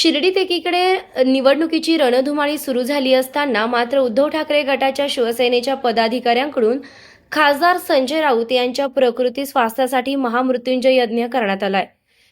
शिर्डीत एकीकडे निवडणुकीची रणधुमाळी सुरू झाली असताना मात्र उद्धव ठाकरे गटाच्या शिवसेनेच्या पदाधिकाऱ्यांकडून खासदार संजय राऊत यांच्या प्रकृती स्वास्थ्यासाठी महामृत्युंजय यज्ञ करण्यात आलाय.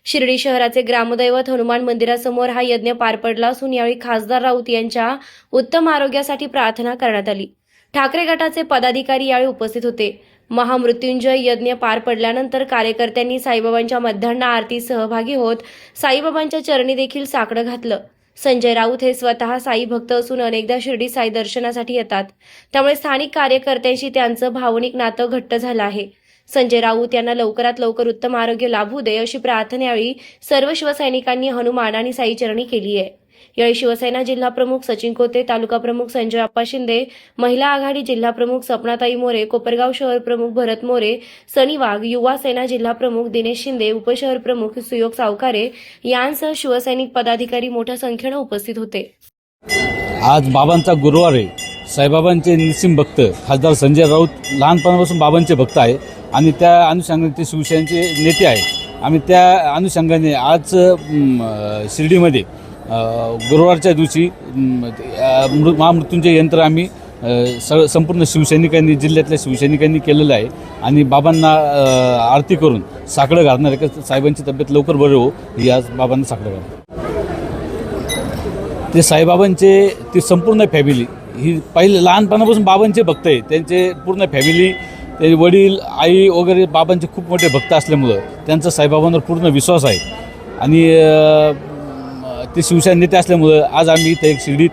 शिर्डी शहराचे ग्रामदैवत हनुमान मंदिरासमोर हा यज्ञ पार पडला असून यावेळी खासदार राऊत यांच्या उत्तम आरोग्यासाठी प्रार्थना करण्यात आली. ठाकरे गटाचे पदाधिकारी यावेळी उपस्थित होते. महामृत्युंजय यज्ञ पार पडल्यानंतर कार्यकर्त्यांनी साईबाबांच्या मध्यान्ह आरती सहभागी होत साईबाबांच्या चरणी देखील साकडं घातलं. संजय राऊत हे स्वतः साई भक्त असून अनेकदा शिर्डी साई दर्शनासाठी येतात. त्यामुळे स्थानिक कार्यकर्त्यांशी त्यांचं भावनिक नातं घट्ट झालं आहे. संजय राऊत यांना लवकरात लवकर उत्तम आरोग्य लाभू दे अशी प्रार्थना यावेळी सर्व शिवसैनिकांनी हनुमान आणि साईचरणी केली आहे. यावेळी शिवसेना जिल्हा प्रमुख सचिन कोते तालुका प्रमुख संजय आप्पा शिंदे महिला आघाडी जिल्हा प्रमुख सपनाताई मोरे कोपरगाव शहर प्रमुख भरत मोरे सनी वाघ युवा सेना जिल्हा प्रमुख दिनेश शिंदे उपशहर प्रमुख सुयोग सावकारे यांसह शिवसैनिक पदाधिकारी मोठ्या संख्येनं उपस्थित होते. आज बाबांचा गुरुवार आहे. साईबाबांचे निसिम भक्त खासदार संजय राऊत लहानपणापासून बाबांचे भक्त आहे आणि त्या अनुषंगाने ते शिवसेनेचे नेते आहे. आम्ही त्या अनुषंगाने आज शिर्डीमध्ये गुरुवारच्या दिवशी मृ- महामृत्युंजय यंत्र आम्ही स संपूर्ण शिवसैनिकांनी जिल्ह्यातल्या शिवसैनिकांनी केलेलं आहे. आणि बाबांना आरती करून साकडं घालणार आहे. का साहेबांची तब्येत लवकर बरं हो या बाबांना साकडं घालणार ते साईबाबांचे ती संपूर्ण फॅमिली ही पहिले लहानपणापासून बाबांचे भक्त आहे त्यांचे पूर्ण फॅमिली ते वडील आई वगैरे बाबांचे खूप मोठे भक्त असल्यामुळं त्यांचा साईबाबांवर पूर्ण विश्वास आहे. आणि ते शिवसेना नेते असल्यामुळं आज आम्ही इथं एक शिर्डीत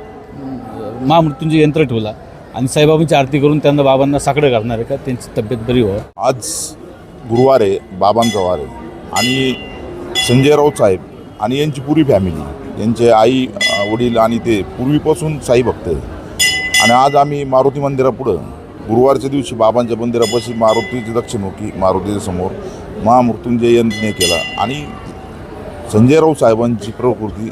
महामृत्यूंचे यंत्र ठेवला. आणि साईबाबांची आरती करून त्यांना बाबांना साकडं घालणार आहे का? त्यांची तब्येत बरी व्हावं. आज गुरुवार आहे बाबांचा वार आहे. आणि संजय राऊत साहेब आणि यांची पुरी फॅमिली यांचे आई वडील आणि ते पूर्वीपासून साई भक्त आहे. आणि आज आम्ही मारुती मंदिरापुढं गुरुवारच्या दिवशी बाबांच्या मंदिरापाशी मारुतीची दक्षिणमुखी मारुतीच्या समोर महामृत्युंजय यंत्रने केला. आणि संजय राऊत साहेबांची प्रकृती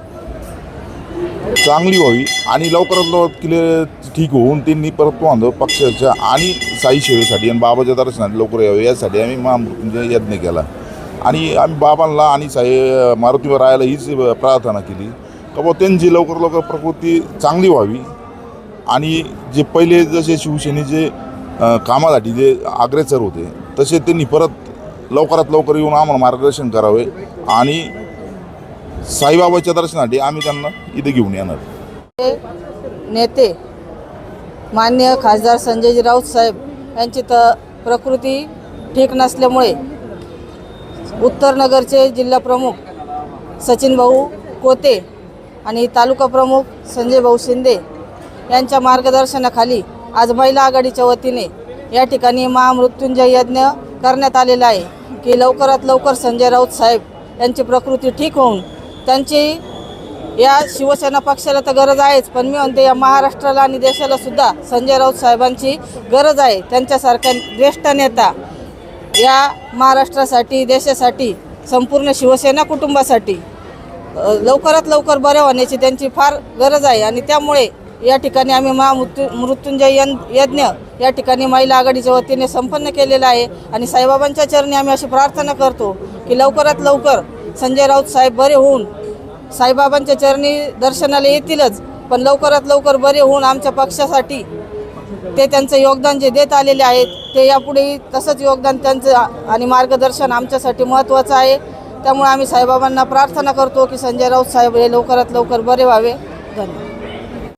चांगली व्हावी आणि लवकरात लवकर क्लिअर ठीक होऊन त्यांनी परत तो पक्षाच्या आणि साई सेवेसाठी आणि बाबाच्या दर्शनासाठी लवकर यावे यासाठी आम्ही महामृत्युंजय यज्ञ केला. आणि आम्ही बाबांना आणि साई मारुतीवर राहायला हीच प्रार्थना केली. का बुवा त्यांची लवकर लवकर प्रकृती चांगली व्हावी. आणि जे पहिले जसे शिवसेनेचे कामासाठी जे अग्रेसर होते तसे त्यांनी परत लवकरात लवकर येऊन आम्हाला मार्गदर्शन करावे आणि साईबाबाच्या दर्शनासाठी आम्ही त्यांना इथे घेऊन येणार. नेते मान्य खासदार संजय राऊत साहेब यांची तर प्रकृती ठीक नसल्यामुळे उत्तरनगरचे जिल्हाप्रमुख सचिन भाऊ कोते आणि तालुका प्रमुख संजय भाऊ शिंदे यांच्या मार्गदर्शनाखाली आज महिला आघाडीच्या वतीने या ठिकाणी महामृत्युंजय यज्ञ करण्यात आलेला आहे की लवकरात लवकर संजय राऊत साहेब यांची प्रकृती ठीक होऊन त्यांची या शिवसेना पक्षाला तर गरज आहेच पण मी म्हणते या महाराष्ट्राला आणि देशाला सुद्धा संजय राऊत साहेबांची गरज आहे. त्यांच्यासारख्या ज्येष्ठ नेता या महाराष्ट्रासाठी देशासाठी संपूर्ण शिवसेना कुटुंबासाठी लवकरात लवकर बरे होण्याची त्यांची फार गरज आहे. आणि त्यामुळे या ठिकाणी आम्ही महामृत्यू मृत्युंजय यन यज्ञ या ठिकाणी महिला आघाडीच्या वतीने संपन्न केलेला आहे. आणि साईबाबांच्या चरणी आम्ही अशी प्रार्थना करतो की लवकरात लवकर संजय राऊत साहेब बरे होऊन साईबाबांच्या चरणी दर्शनाला येतीलच पण लवकरात लवकर बरे होऊन आमच्या पक्षासाठी ते त्यांचं योगदान जे देत आलेले आहेत ते यापुढेही तसंच योगदान त्यांचं आणि मार्गदर्शन आमच्यासाठी महत्त्वाचं आहे. त्यामुळे आम्ही साईबाबांना प्रार्थना करतो की संजय राऊत साहेब हे लवकरात लवकर बरे व्हावे. धन्यवाद.